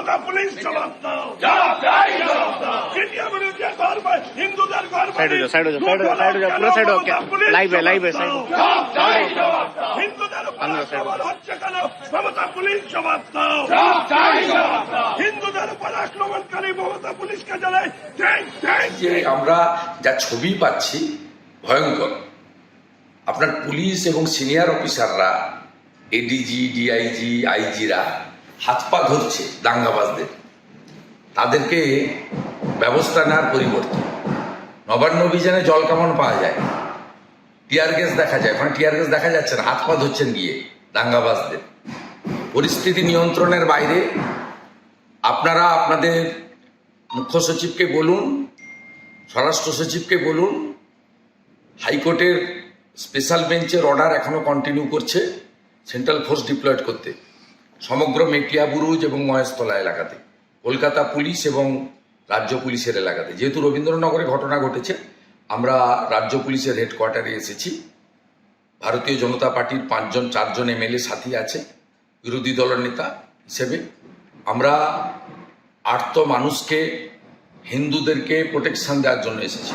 জনতা police জবাব দাও। হিন্দুদের পুরো সাইড ওকে হিন্দুদের হচ্ছে কেন? মমতা পুলিশ জবাব দাও। হিন্দুদের উপর আক্রমণকারী মমতা পুলিশকে জানায় আমরা যা ছবি পাচ্ছি ভয়ঙ্কর। আপনার পুলিশ এবং সিনিয়র অফিসাররা এডিজি ডিআইজি আইজিরা হাত পা ধরছে দাঙ্গাবাজদের। তাদেরকে ব্যবস্থা নেওয়ার পরিবর্তে নবান্ন অভিযানে জল কামন পাওয়া যায়। টিয়ার গ্যাস দেখা যায় ওখানে টিয়ার গ্যাস দেখা যাচ্ছে না, হাত পা ধরছেন গিয়ে দাঙ্গাবাজদের। পরিস্থিতি নিয়ন্ত্রণের বাইরে আপনারা আপনাদের মুখ্য সচিবকে বলুন, স্বরাষ্ট্র সচিবকে বলুন, হাইকোর্টের স্পেশাল বেঞ্চের অর্ডার এখনও কন্টিনিউ করছে, সেন্ট্রাল ফোর্স ডিপ্লয়েড করতে। সমগ্র মেটিয়া বুরুজ এবং মহেশতলা এলাকাতে, কলকাতা পুলিশ এবং রাজ্য পুলিশের এলাকাতে। যেহেতু রবীন্দ্রনগরে ঘটনা ঘটেছে, আমরা রাজ্য পুলিশের হেডকোয়ার্টারে এসেছি। ভারতীয় জনতা পার্টির পাঁচজন, চারজন এমএলএ সাথী আছে, বিরোধী দলের নেতা হিসেবে। আমরা আর্ত মানুষকে, হিন্দুদেরকে প্রোটেকশন দেওয়ার জন্য এসেছি।